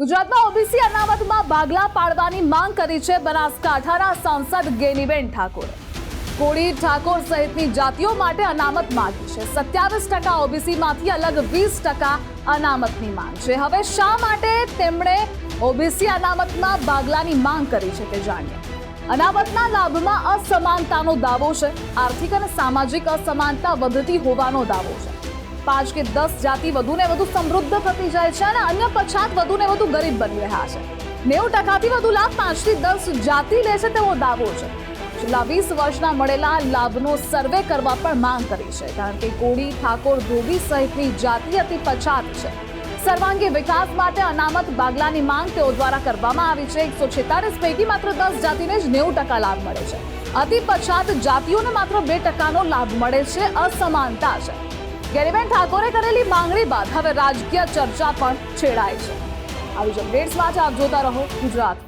ગુજરાતમાં ઓબીસી અનામતમાં ભાગલા પાડવાની માંગ કરી છે બનાસકાંઠાના સાંસદ ગેનીબેન ઠાકોરે. કોળી ઠાકોર સહિતની જાતિઓ માટે અનામત માંગી છે. સત્યાવીસ ટકા ઓબીસીમાંથી અલગ વીસ ટકા અનામતની માંગ છે. હવે શા માટે તેમણે ઓબીસી અનામતમાં ભાગલાની માંગ કરી છે તે જાણીએ. અનામતના લાભમાં અસમાનતાનો દાવો છે. આર્થિક અને સામાજિક અસમાનતા વધતી હોવાનો દાવો છે. પાંચ કે દસ જાતિ વધુ ને વધુ સમૃદ્ધ થતી જાય છે અને અન્ય પછાત વધુ ને વધુ ગરીબ બની રહ્યા છે. નેવું ટકાથી વધુ લાભ પાંચથી દસ જાતિ લે છે તેવો દાવો છે. છેલ્લા વીસ વર્ષના મળેલા લાભનો સર્વે કરવા પણ માંગ કરી છે, કારણ કે કોળી, ઠાકોર, ધોબી સહિતની જાતિ અતિ પછાત છે. સર્વાંગી વિકાસ માટે અનામત બાગલાની માંગ તેઓ દ્વારા કરવામાં આવી છે. એકસો છેતાલીસ પૈકી માત્ર દસ જાતિને જ નેવું ટકા લાભ મળે છે. અતિ પછાત જાતિઓને માત્ર બે ટકાનો લાભ મળે છે. અસમાનતા છે. ગેરીબેન ઠાકોરે કરેલી માંગણી બાદ હવે રાજકીય ચર્ચા પણ છેડાય છે. આવી જ અપડેટ્સ માટે આપ જોતા રહો ગુજરાત